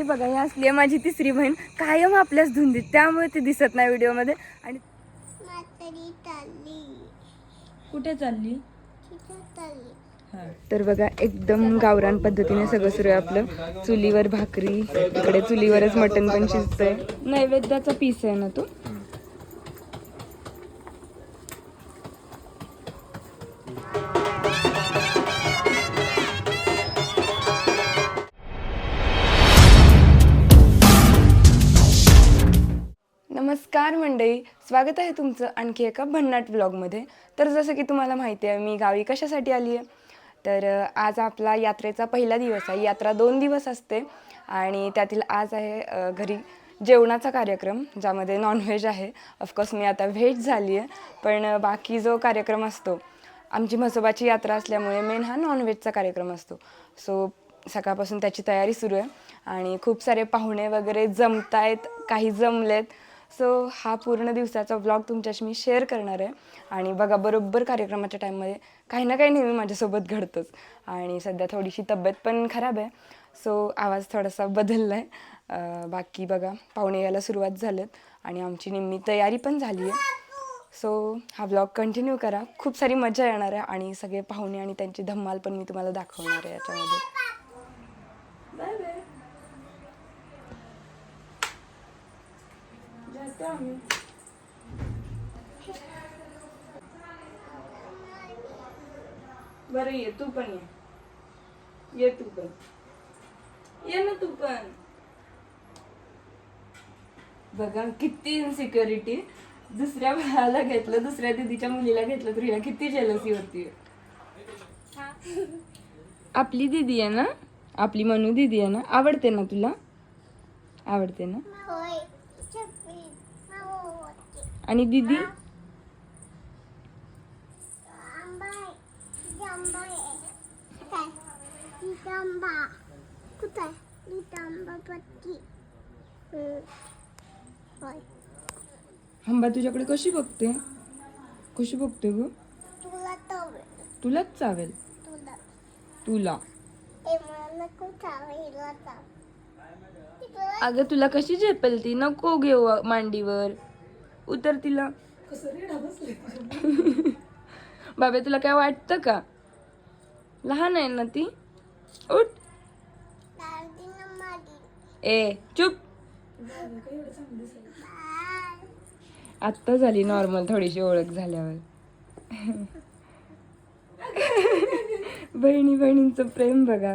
हे बघा ही असली आहे माझी तिसरी बहीण. कायम आपल्याच धुंदीत त्यामुळे ती दिसत नाही व्हिडिओमध्ये. आणि कुठे चालली? तर बघा एकदम गावरान पद्धतीने सगळं सुरू आहे आपलं. चुलीवर भाकरी इकडे चुलीवरच मटण पण शिजतंय. नैवेद्याचा पीस आहे ना तो? नमस्कार मंडळी. स्वागत आहे तुमचं आणखी एका भन्नाट ब्लॉगमध्ये तर जसं की तुम्हाला माहिती आहे मी गावी कशासाठी आली आहे? तर आज आपला यात्रेचा पहिला दिवस आहे. यात्रा दोन दिवस असते आणि त्यातील आज आहे घरी जेवणाचा कार्यक्रम ज्यामध्ये नॉनव्हेज आहे. ऑफकोर्स मी आता व्हेज झाली आहे पण बाकी जो कार्यक्रम असतो आमची म्हसोबाची यात्रा असल्यामुळे मेन हा नॉनव्हेजचा कार्यक्रम असतो. सो सकाळपासून त्याची तयारी सुरू आहे आणि खूप सारे पाहुणे वगैरे जमत आहेत काही जमलेत सो हा पूर्ण दिवसाचा व्लॉग तुमच्याशी मी शेअर करणार आहे. आणि बघा बरोबर कार्यक्रमाच्या टाईममध्ये काही ना काही नेहमी माझ्यासोबत घडतंच. आणि सध्या थोडीशी तब्येत पण खराब आहे. सो आवाज थोडासा बदलला आहे बाकी बघा पाहुणे यायला सुरुवात झालेत. आणि आमची निम्मी तयारी पण झाली आहे. सो हा ब्लॉग कंटिन्यू करा. खूप सारी मजा येणार आहे. आणि सगळे पाहुणे आणि त्यांची धम्माल पण मी तुम्हाला दाखवणार आहे याच्यामध्ये. आम्ही बरं ये तू पण ये ये तू पण ये ना तू पण बघा किती इनसिक्युरिटी दुसऱ्या भावाला घेतलं दुसऱ्या दिदीच्या मुलीला घेतलं तर हिला किती जेलसी होती. आपली दीदी आहे ना? आपली मनू दीदी आहे ना? आवडते ना तुला? आवडते ना होय चपली होती आणि दीदी आंबा आहे तिथे आंबा आहे काय तिथे आंबा कुठं आहे तिथे आंबा पत्ती आणि दीदी? आंबा तुझ्याकडे कशी बघते? कशी बघते ग? तुलाच चावेल. तुला. अगं तुला कशी झेपेल ती? नको घेऊ मांडीवर. उतर तिला. बाबा तुला काय वाटतं का? लहान आहे ना ती? उठ. ए चुप. आत्ता झाली नॉर्मल थोडीशी ओळख झाल्यावर. बहिणी बहिणींचं प्रेम बघा.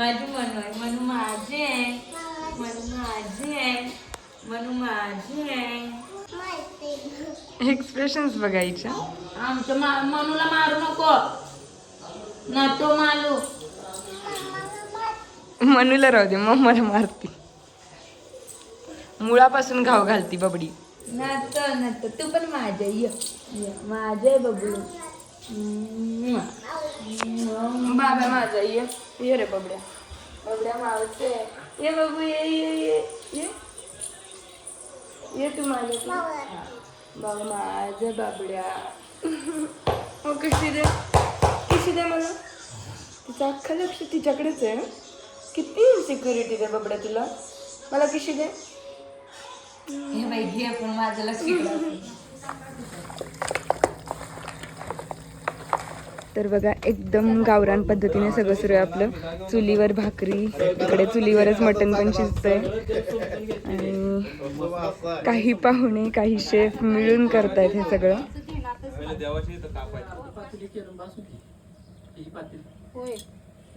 माझी मनू आहे मनू माझे आहे मनू माझे आहे मनू माझे. आहे एक्सप्रेशन्स बघायच्या. आमच्या मा मनूला मारू नको. ना तो मालू. मनूला राहू दे मम्माला मारती. मुळापासून घाव घालती बबडी. नात नात तू पण माझे ये ये. माझे बबलू म्वा. बाबा माझा ये. ये रे बबड्या. बबड्या मावते ये बाबू ये ये ये ये. ये तू माझ्या बाबा माझ्या बाबड्या. कशी दे. कशी दे मला. तिचं अख्खं लक्ष तिच्याकडेच आहे किती सिक्युरिटी दे बबड्या तुला. मला कशी दे. हे बाई घे पण माझं लक्ष इकडं असेल. तर बघा एकदम गावरान पद्धतीने सगळं सुरू आहे आपलं. चुलीवर भाकरी इकडे चुलीवरच मटण पण शिजतंय. आणि काही पाहुणे काही शेफ मिळून करतायत हे सगळं. होय.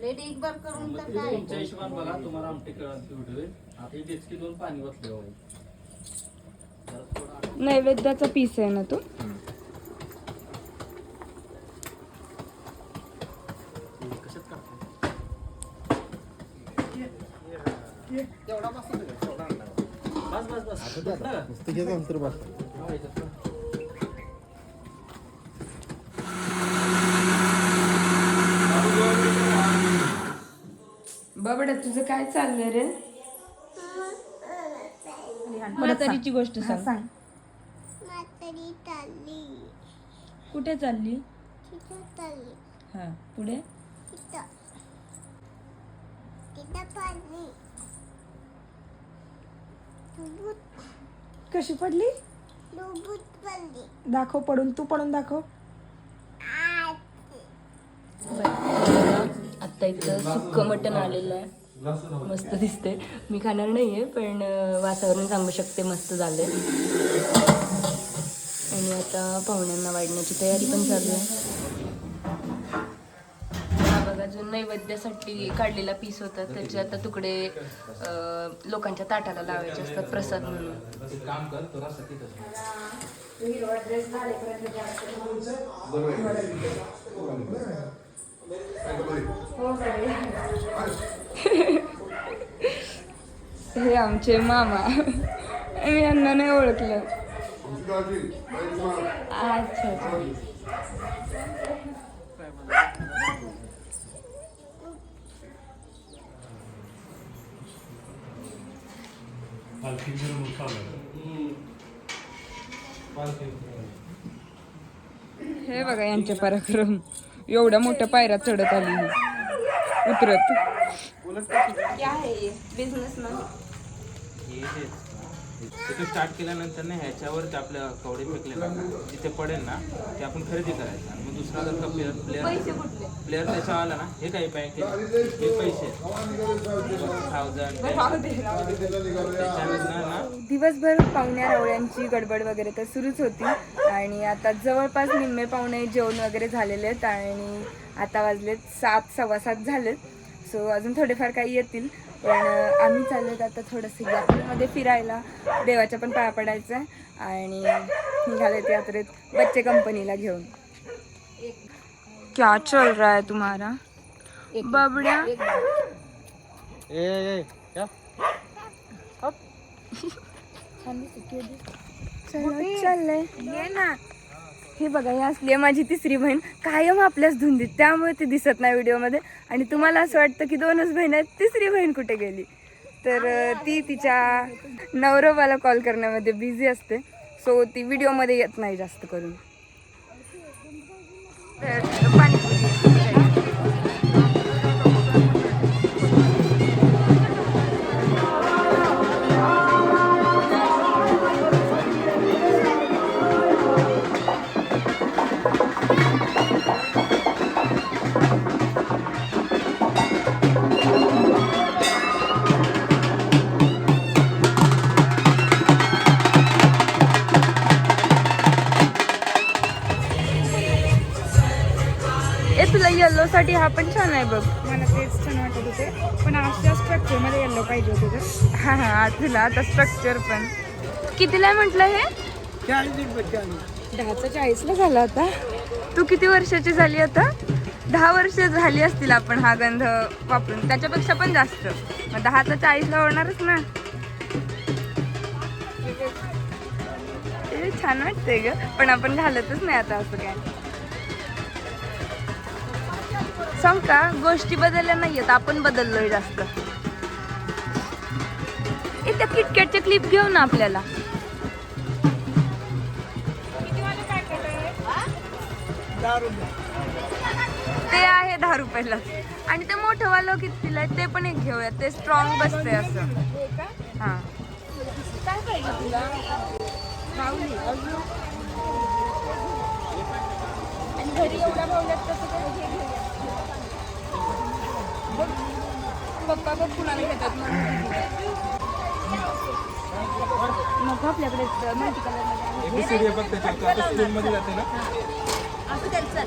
लेट एक बार करून तर काय तुमच्या हिशोबान बघा तुम्हाला आमटी कळत उठवेल आता ही डेचकी दोन पाणी वतले नैवेद्याचा पीस आहे ना तो बाबडा तुझं काय चाललंय रे? म्हातारीची गोष्ट सांग. म्हातारी चालली. कुठे चालली? तिथं चालली. हा पुढे? तिथं. तिथं पाणी. डुबूत कशी पडली? दाखव पडून तू पडून दाखव. आत्ता इथं सुक्क मटण आलेलं आहे. मस्त दिसते मी खाणार नाहीये पण वातावरण सांगू शकते मस्त झालंय. आणि आता पाहुण्यांना वाढण्याची तयारी पण चालू आहे. हा बघा जो नैवेद्यासाठी काढलेला पीस होता त्याचे आता तुकडे लोकांच्या ताटाला लावायचे असतात प्रसाद म्हणून. काम कर तो रस्ता तिथं हे आमचे मामा. मी यांना नाही ओळखलं. अच्छा. हे बघा यांचे पराक्रम. एवढ्या मोठ्या पायऱ्या चढत आली. उतरत. क्या है ये बिझनेस तिथे स्टार्ट केल्यानंतर ना ह्याच्यावर आपल्या कवडे फेकले ना जिथे पडेल ना ते आपण खरेदी करायचं. आणि मग दुसरा जर का प्लेअर प्लेअर प्लेअर त्याच्या आला ना हे काही बँक हे पैसे थाउजंड त्याच्यानंतर ना दिवसभर पाहुण्या रावळ्यांची गडबड वगैरे तर सुरूच होती. आणि आता जवळपास निम्मे पाहुणे जेवण वगैरे झालेले आहेत आणि आता वाजलेत सात सव्वा सात झालेत. सो अजून थोडेफार काही येतील. पण आम्ही चाललेत आता थोडंसं यात्रेमध्ये फिरायला. देवाच्या पण पाया पडायचं आहे. आणि निघालेत यात्रेत बच्चे कंपनीला घेऊन. क्या चल रहा है तुम्हारा? बाबड्या? चलो चाललंय ये ना. हे बघा ही असली आहे माझी तिसरी बहीण. कायम आपल्याच धुंदीत त्यामुळे ती दिसत नाही व्हिडिओमध्ये. आणि तुम्हाला असं वाटतं की दोनच बहीण आहेत तिसरी बहीण कुठे गेली? तर ती तिच्या नवरोबाला कॉल करण्यामध्ये बिझी असते. सो ती व्हिडिओमध्ये येत नाही जास्त करून. तर तुला येल्लो साठी हा पण छान आहे बघ. मला तेच छान वाटत होते. पण अशा स्ट्रक्चरमध्ये येल्लो पाहिजे होते तर हा हा तुला आता स्ट्रक्चर पण. कितीला आहे म्हटलं हे? दहाचा चाळीसला झाला आता. तू किती वर्षाची झाली आता? दहा वर्ष झाली असतील आपण हा गंध वापरून. त्याच्यापेक्षा पण जास्त. मग दहाचा चाळीसला होणारच ना. हे छान वाटतंय ग. पण आपण घालतच नाही आता असं काय. सांग का गोष्टी बदलल्या नाहीयेत आपण बदललोय जास्त. त्या किटकॅटच्या क्लिप घेऊ ना आपल्याला. ते आहे दहा रुपयाला. आणि ते मोठं वालं कितीला आहे ते पण एक घेऊया ते स्ट्रॉंग बसते असं. हा. काय पाहिजे तुला? आणि घरी बाहुल्यात कसं पप्पा कुणाला घेतात मग आपल्याकडे मल्टी कलरमध्ये जाते ना? असं त्याचं.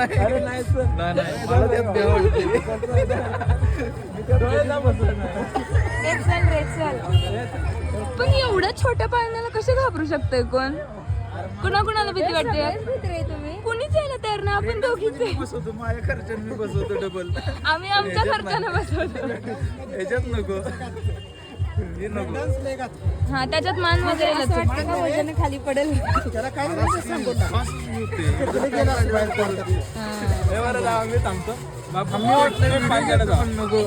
नाही. अरे नाही नाही नाही. मला त्यात पण एवढ्या छोट्या पाळण्याला कसे घाबरू शकतोय कोण? कुणा कुणाला भीती वाटते तुम्ही. कुणीच यायला तयार ना आपण दोघीच आहे. बसवतो माझ्या खर्चाने मी बसवतो डबल आम्ही आमच्या खर्चानं बसवतो. ह्याच्यात नको. हे नको हा त्याच्यात मान वगैरे. वजन खाली पडेल बरं जाऊ मी थांबतो बाप मी वाटलं पाय काढा जाऊ नको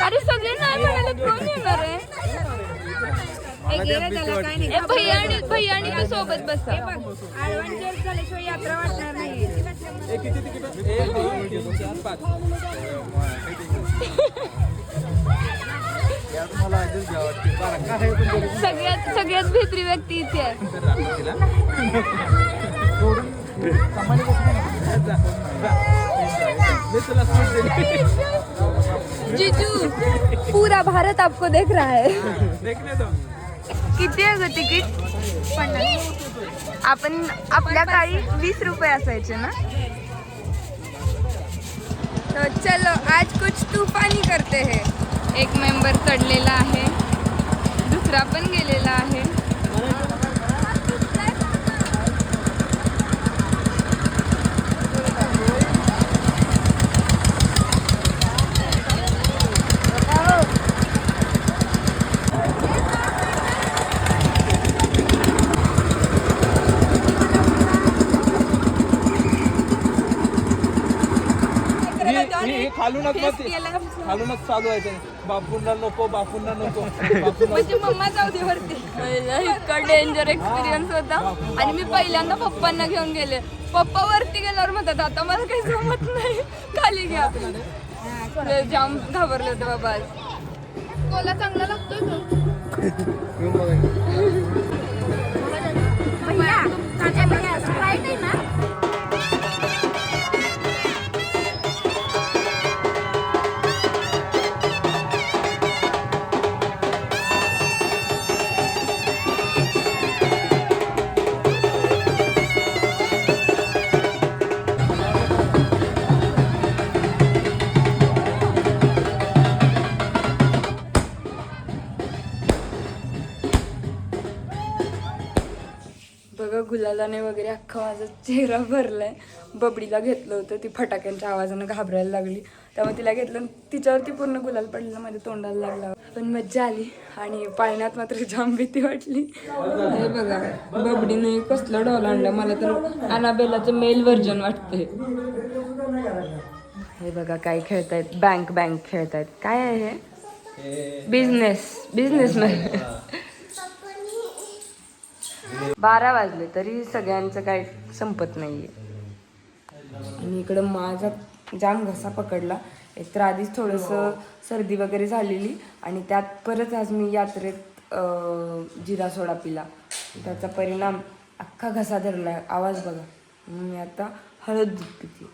अरे सगळे नाही म्हणाले कोण येणार आहे? ए, भैया आणि भैया आणि तू सोबत बस? ऍडव्हेंचर झाल्याशिवाय यात्रा वाटणार नाही एक दोन सगळ्यात सगळ्यात भित्री व्यक्ती इथे आहे. जीजू पूरा भारत आपको देख रहा है. किती आहे ग तिकीट आपण आपल्या काळी वीस रुपये असायचे ना तो चलो आज कुछ तूफानी करते है एक मेंबर चढलेला आहे. दुसरा पण गेलेला आहे. खालूनच खालूनच चालू आहे ते. बापूंना नको बापूंना नको. म्हणजे मम्मा जाऊ दे वरती. इतका डेंजर एक्सपिरियन्स होता. आणि मी पहिल्यांदा पप्पांना घेऊन गेले. पप्पा वरती गेल्यावर म्हणतात आता मला काही जमत नाही. खाली घ्या. जाम घाबरले होते बाबा आज. कोला चांगला लागतोय तो. गुलालाने वगैरे अख्खा माझा चेहरा भरलाय. बबडीला घेतलं होतं ती फटाक्यांच्या आवाजानं घाबरायला लागली. त्यामुळे तिला घेतलं आणि तिच्यावरती पूर्ण गुलाल पडलेला माझ्या तोंडाला लागला. पण मज्जा आली आणि पाळण्यात मात्र जाम भीती वाटली. हे बघा बबडीने कसलं डॉल आणलं? मला तर अनाबेलाचं मेल व्हर्जन वाटतंय. हे बघा काय खेळतायत? Bank bank खेळतायत. काय आहे हे? बिझनेस बिझनेस बारा वाजले तरी सगळ्यांचं काय संपत नाहीये. आणि इकडं माझा जाम घसा पकडला. एक तर आधीच थोडंसं सर्दी वगैरे झालेली आणि त्यात परत आज मी यात्रेत जिरा सोडा पिला. त्याचा परिणाम अख्खा घसा धरला आवाज बघा. मी आता हळद दूध पिते.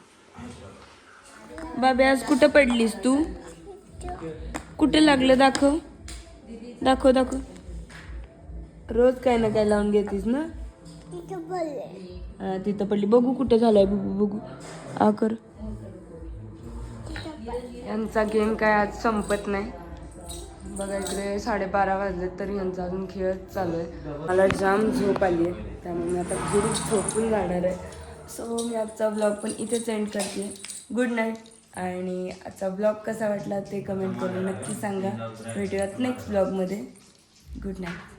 बाबे आज कुठं पडलीस तू? कुठं लागलं? दाखव. दाखव दाखव. रोज काय ना काय लावून घेतीस ना? तिथं हा, पडली. बघू कुठं झालाय बघू बघू. आ कर. यांचा गेम काय आज संपत नाही. बघा इकडे साडेबारा वाजले तरी यांचा अजून खेळच चालू आहे. मला जाम झोप आली आहे. त्यामुळे मी आता घरी झोपून जाणार आहे. सो मी आजचा ब्लॉग पण इथेच एंड करते. गुड नाईट आणि आजचा ब्लॉग कसा वाटला ते कमेंट करून नक्की सांगा. भेटूयात नेक्स्ट ब्लॉगमध्ये गुड नाईट